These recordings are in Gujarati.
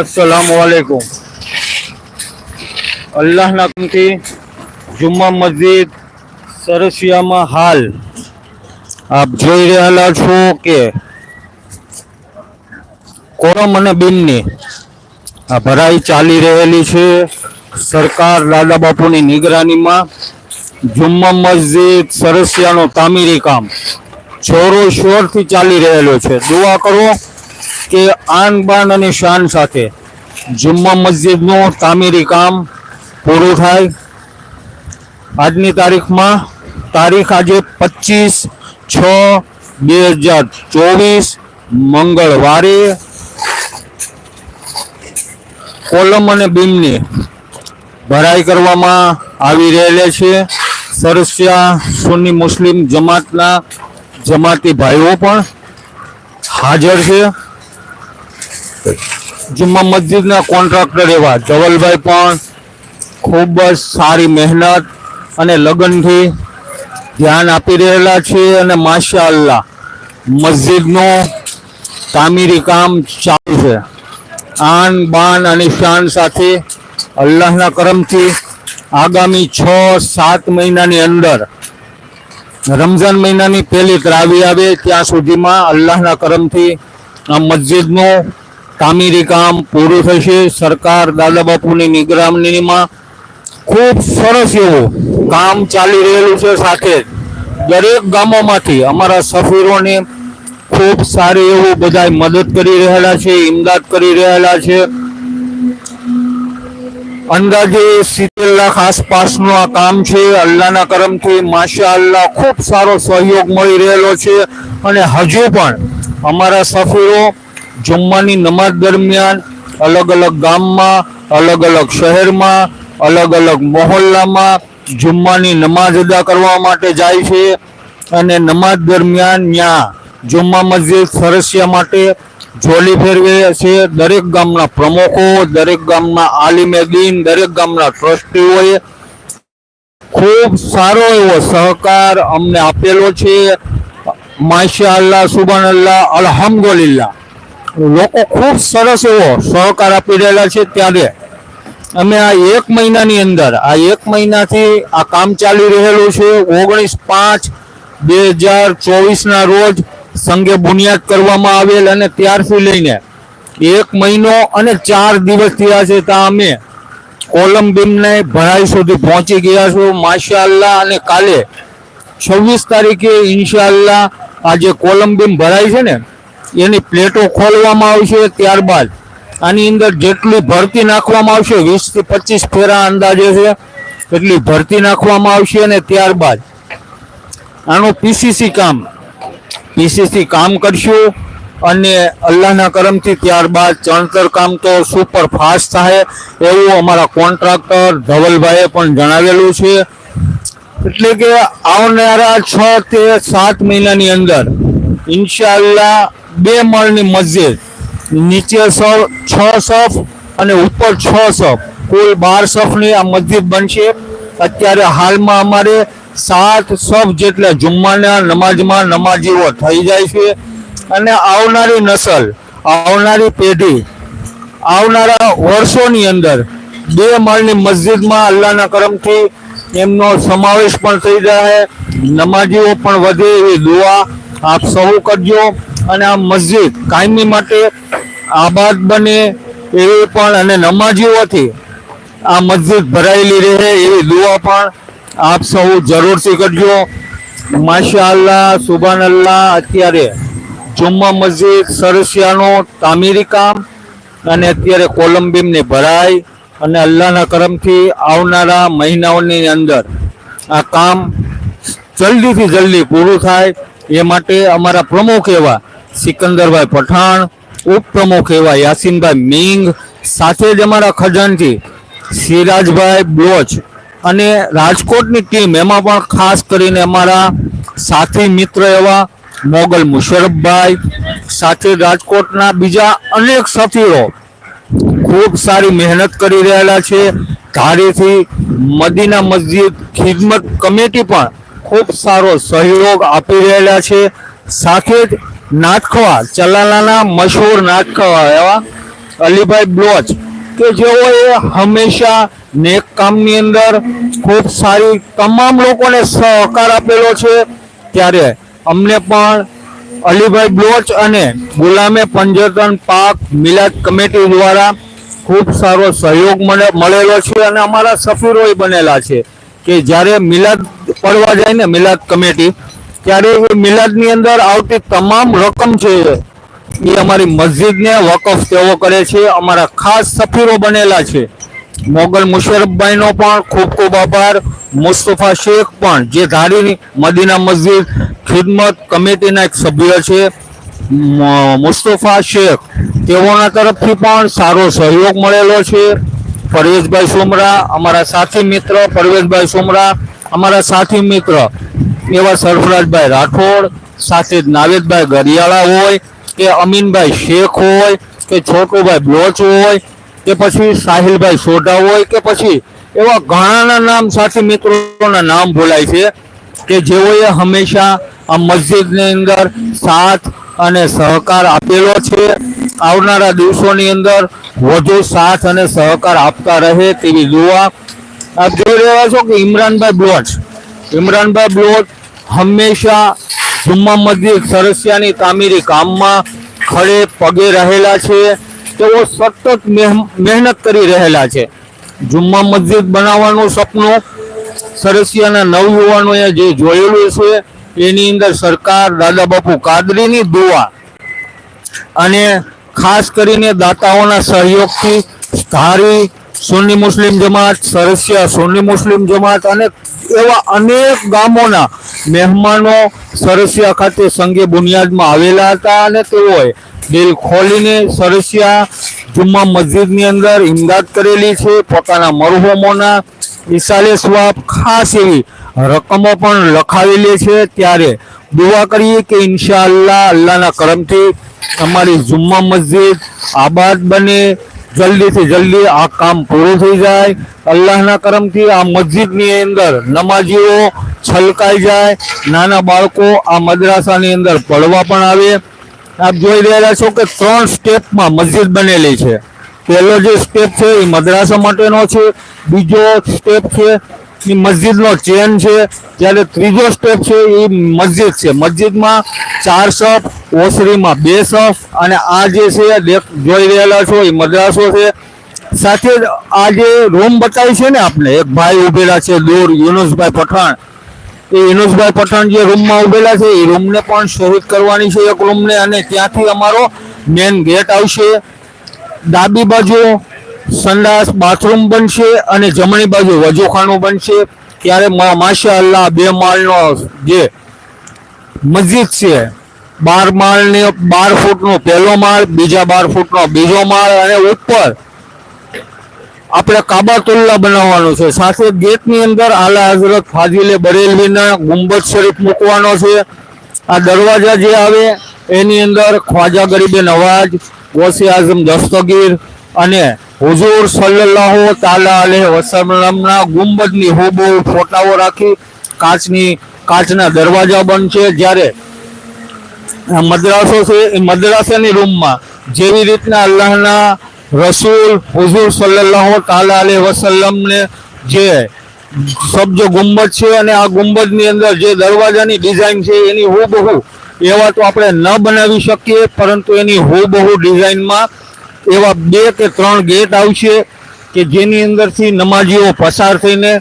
અસલામુ કમથી જુમ્મા મસ્જિદ સરસિયામાં હાલ. આપ જોઈ રહેલા છો કે કોરમ અને બિનની આ ભરાઈ ચાલી રહેલી છે. સરકાર દાદા બાપુની નિગરાનીમાં જુમ્મા મસ્જિદ સરસિયાનો તામીરી કામ. જોરો શોરથી ચાલી રહેલો છે. દુઆ કરો કે આન બાન અને શાન સાથે જુમ્મા મસ્જિદનું તામીરી કામ પૂરું થાય. આજની તારીખમાં તારીખ આજે પચીસ છ બે હજાર ચોવીસ, મંગળવારે કોલમ અને બીમની ભરાઈ કરવામાં આવી રહેલી છે. સરસિયા સુન્ની મુસ્લિમ જમાતના જમાતી ભાઈઓ પણ હાજર છે. જુમ્મા મસ્જિદના કોન્ટ્રાક્ટર એવા ધવલભાઈ પણ ખૂબ જ સારી મહેનત અને લગનથી ધ્યાન આપી રહેલા છે અને માશા અલ્લાહ મસ્જિદનું તામીરી કામ ચાલુ છે. આન, બાન અને શાન સાથે અલ્લાહના કરમથી આગામી છ, સાત મહિનાની અંદર રમઝાન મહિનાની પહેલી ત્રાવી આવે ત્યાં સુધીમાં અલ્લાહના કરમથી આ મસ્જિદનું તામીરી કામ પૂરું થશે. સરકાર દાદા બાપુની નિગરાનીમાં ખૂબ સરસ એવું કામ ચાલી રહેલું છે સાથે દરેક ગામોમાંથી અમારા સફીરોને ખૂબ સારી એવું બધા મદદ કરી રહેલા છે ઇમદાદ કરી રહેલા છે. અંદાજે સિત્તેર લાખ આસપાસનું આ કામ છે. અલ્લાહના કરમથી માશા અલ્લાહ ખૂબ સારો સહયોગ મળી રહેલો છે. અને હજુ પણ અમારા સફીરો જુમ્માની નમાઝ દરમિયાન અલગ અલગ ગામમાં, અલગ અલગ શહેરમાં, અલગ અલગ મહોલ્લામાં જુમ્માની નમાઝ અદા કરવા માટે જાય છે. અને નમાઝ દરમિયાન ત્યાં જુમ્મા મસ્જિદ સરસિયા માટે જોલી ફેરવે છે. દરેક ગામના પ્રમુખો, દરેક ગામના આલિમે દીન, દરેક ગામના ટ્રસ્ટીઓએ ખૂબ સારો એવો સહકાર અમને આપેલો છે. માશા અલ્લાહ, સુબાન અલ્લાહ અલહમદુલિલ્લા લોકો ખૂબ સરસ એવો સહકાર આપી રહેલા છે ત્યારે. અમે આ એક મહિનાની અંદર, આ એક મહિનાથી આ કામ ચાલી રહેલું છે. ઓગણીસ પાંચ બે હજાર ચોવીસના રોજ સંઘે બુનિયાદ કરવામાં આવેલ અને ત્યારથી લઈને એક મહિનો અને ચાર દિવસ થયા છે ત્યાં અમે કોલમ બીમને ભરાઈ સુધી પહોંચી ગયા છું. માશા અલ્લાહ અને કાલે છવ્વીસ તારીખે ઇન્શાઅલ્લાહ આ જે કોલમ્બિમ ભરાય છે ને, એની પ્લેટો ખોલવામાં આવશે. ત્યારબાદ આની અંદર જેટલી ભરતી નાખવામાં આવશે, વીસથી પચીસ ફેરા અંદાજે છે, એટલી ભરતી નાખવામાં આવશે અને ત્યારબાદ આનું પીસીસી કામ પીસીસી કામ કરશું અને અલ્લાહના કરમથી ત્યારબાદ ચણતર કામ તો સુપર ફાસ્ટ થાય એવું અમારા કોન્ટ્રાક્ટર ધવલભાઈએ પણ જણાવેલું છે. એટલે કે આવનારા છ તે સાત મહિનાની અંદર ઇન્શાઅલ્લાહ બે માળની મસ્જિદ, નીચે સફ છ સફ અને ઉપર છ સફ, કુલ બાર સફની આ મસ્જિદ બનશે. અત્યારે હાલમાં અમારે સાત સબ જેટલા જુમ્માના નમાજમાં નમાજીઓ થઈ જાય છે અને આવનારી નસલ, આવનારી પેઢી, આવનારા વર્ષોની અંદર બે માળની મસ્જિદમાં અલ્લાહના કરમથી એમનો સમાવેશ પણ થઈ જાય, નમાજીઓ પણ વધે એવી દુઆ આપ સૌ કરજો અને આ મસ્જિદ કાયમી માટે આબાદ બને એવી પણ અને નમાજીઓથી આ મસ્જિદ ભરાયેલી રહે એવી દુઆ પણ આપ સૌ જરૂરથી કરજો. માશા અલ્લાહ સુબાન અલ્લાહ અત્યારે જુમ્મા મસ્જિદ, સરસિયાનો તામીરી કામ અને અત્યારે કોલંબીમની ભરાય અને અલ્લાહના કરમથી આવનારા મહિનાઓની અંદર આ કામ જલ્દીથી જલ્દી પૂરું થાય. એ માટે અમારા પ્રમુખ એવા સિકંદરભાઈ પઠાણ, ઉપપ્રમુખ એવા યાસીનભાઈ મિંગ સાથે જ અમારા ખજાનથી સિરાજભાઈ બ્લોચ અને રાજકોટની ટીમ, એમાં પણ ખાસ કરીને અમારા સાથી મિત્ર એવા મોગલ મુશરફભાઈ, સાથે રાજકોટના બીજા અનેક સાથીઓ ખૂબ સારી મહેનત કરી રહેલા છે. ધારેથી મદીના મસ્જિદ ખિદમત કમિટી પણ ખૂબ સારો સહયોગ આપી રહેલા છે. સાથે જ નાટખવા ચલાલાના મશહૂર નાટખવા એવા અલીભાઈ બ્લોચ કે જેઓએ હંમેશા નેક કામની અંદર ખૂબ સારી તમામ લોકોને સહકાર આપેલો છે. ત્યારે અમને પણ અલીભાઈ બ્લોચ અને ગુલામે પંજરતન પાક મિલાદ કમિટી દ્વારા ખૂબ સારો સહયોગ મને મળેલો છે અને અમારા સફીરોય બનેલા છે કે જ્યારે મિલાદ પડવા જાય ને મિલાદ કમિટી, ત્યારે એ મિલાદની અંદર આવતી તમામ રકમ છે એ અમારી મસ્જિદને વકફ તેઓ કરે છે? અમારા ખાસ સફીરો બનેલા છે. મોગલ મુશરફભાઈનો પણ ખૂબ ખૂબ આભાર. મુસ્તફા શેખ પણ, જે ધારીની મદીના મસ્જિદ ખિદમત કમિટીના એક સભ્ય છે. મુસ્તફા શેખ, તેઓના તરફથી પણ સારો સહયોગ મળેલો છે. પરવેશભાઈ સોમરા, અમારા સાથી મિત્ર પરવેશભાઈ સોમરા, અમારા સાથી મિત્ર, એવા સરફરાજભાઈ રાઠોડ, સાથે જ નાવેદભાઈ ગરિયાળા હોય કે અમીનભાઈ શેખ હોય, કે છોટુભાઈ બ્લોચ હોય, કે પછી સાહિલભાઈ સોઢા હોય, કે પછી એવા ઘણાના નામ સાથી મિત્રોના નામ બોલાય છે, કે જેઓએ હંમેશા આ મસ્જિદની અંદર સાથ અને સહકાર આપેલો છે. આવનારા દિવસોની અંદર વધુ સાથ અને સહકાર આપતા રહે તેવી દુઆ. આપ જોઈ રહ્યા છો કે ઇમરાનભાઈ બ્લોચ ઇમરાનભાઈ બ્લોચ હંમેશા જુમ્મા મસ્જિદ સરસિયાની તામીરી કામમાં ખડે પગે રહેલા છે. તેઓ સતત મેહ- મહેનત કરી રહેલા છે. જુમ્મા મસ્જિદ બનાવવાનું સપનું સરસિયાના નવયુવાનોએ જે જોયેલું છે, એની અંદર સરકાર, દાદા બાપુ કાદરીની દુઆ અને ખાસ કરીને દાતાઓના સહયોગથી ધારી સુન્ની મુસ્લિમ જમાત, સરસિયા સુન્ની મુસ્લિમ જમાત અને એવા અનેક ગામોના મહેમાનો સરસિયા ખાતે સંઘે બુનિયાદમાં આવેલા હતા અને તેઓએ દિલ ખોલીને સરસિયા જુમ્મા મસ્જિદની અંદર ઇમદાદ કરેલી છે. પોતાના મરહુમોના ઈશાલે સ્વાબ ખાસ એવી રકમો પણ લખાવેલી છે. ત્યારે દુઆ કરીએ કે ઇન્શાઅલ્લાહ, અલ્લાહના કરમથી અમારી જુમ્મા મસ્જિદ આબાદ બને. જલ્દીથી જલ્દી આ કામ પૂરું થઈ જાય. અલ્લાહના કરમથી આ મસ્જિદની અંદર નમાજીઓ છલકાઈ જાય. નાના બાળકો આ મદ્રાસાની અંદર પડવા પણ આવે. આપ જોઈ રહ્યા છો કે ત્રણ સ્ટેપમાં મસ્જિદ બનેલી છે. પહેલો જે સ્ટેપ છે એ મદ્રાસા માટેનો છે. બીજો સ્ટેપ છે એ મસ્જિદનો ચેન છે જ્યારે ત્રીજો સ્ટેપ છે એ મસ્જિદ છે. મસ્જિદમાં ચાર સફ ઓસરીમાં બે સફ અને આ જે છે જોઈ રહેલા છો એ મદ્રાસો છે. સાથે આ જે રૂમ બતાવી છે ને આપને, એક ભાઈ ઉભેલા છે દૂર, યુનુસભાઈ પઠાણ. એ યુનુસભાઈ પઠાણ જે રૂમમાં ઉભેલા છે એ રૂમને પણ શહીદ કરવાની છે એક રૂમને અને ત્યાંથી અમારો મેન ગેટ આવશે. ડાબી બાજુ સંડાસ બાથરૂમ બનશે અને જમણી બાજુ વજુખાનું બનશે. ત્યારે માશા અલ્લાહ બે માળનો જે મસ્જિદ છે, બાર માળની બાર ફૂટનો પહેલો માળ, બીજા બાર ફૂટનો બીજો માળ અને ઉપર આપણે કાબાતુલ્લા બનાવવાનો છે. સાથે ગેટની અંદર આલા હઝરત ફાજીલે બરેલવીના ગુંબદ શરીફ મૂકવાનો છે. આ દરવાજા જે આવે, એની અંદર ખ્વાજા ગરીબે નવાજ, ગોસી આઝમ દસ્તગીર અને હુજૂર સલ્લલ્લાહુ તાલા અલૈહિ વસલ્લમના ગુંબદની હોબો ફોટાઓ રાખી કાચની, કાચના દરવાજા બંધ છે. જ્યારે મદ્રાસો છે એ મદ્રાસાની રૂમમાં જેવી રીતના અલ્લાહના રસૂલ હુઝુર સલ્લલ્લાહુ તાલા અલૈહિ વસલ્લમને જે સબ્જ ગુંબદ છે અને આ ગુંબદની અંદર જે દરવાજાની ડિઝાઇન છે એની હુબહુ એવા તો આપણે ન બનાવી શકીએ, પરંતુ એની હુબહુ ડિઝાઇનમાં એવા બે કે ત્રણ ગેટ આવશે કે જેની અંદરથી નમાજીઓ પસાર થઈને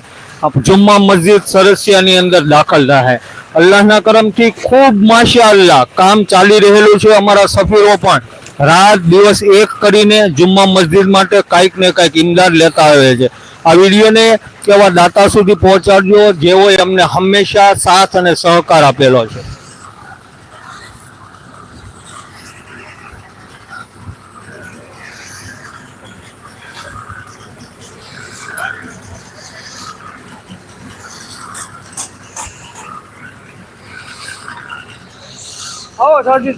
જુમ્મા મસ્જિદ સરસિયાની અંદર દાખલ થાય. અલ્લાહના કરમથી ખૂબ માશા અલ્લાહ કામ ચાલી રહેલું છે અમારા સફીરો પણ. રાત દિવસ એક કરીને જુમ્મા મસ્જિદ માટે કાંઈક ને કાંઈક ઇમદાદ લેતા આવે છે. આ વિડીયોને કેવા દાતા સુધી પહોંચાડજો, જેઓએ અમને હંમેશા સાથ અને સહકાર આપેલો છે. આવો સરજી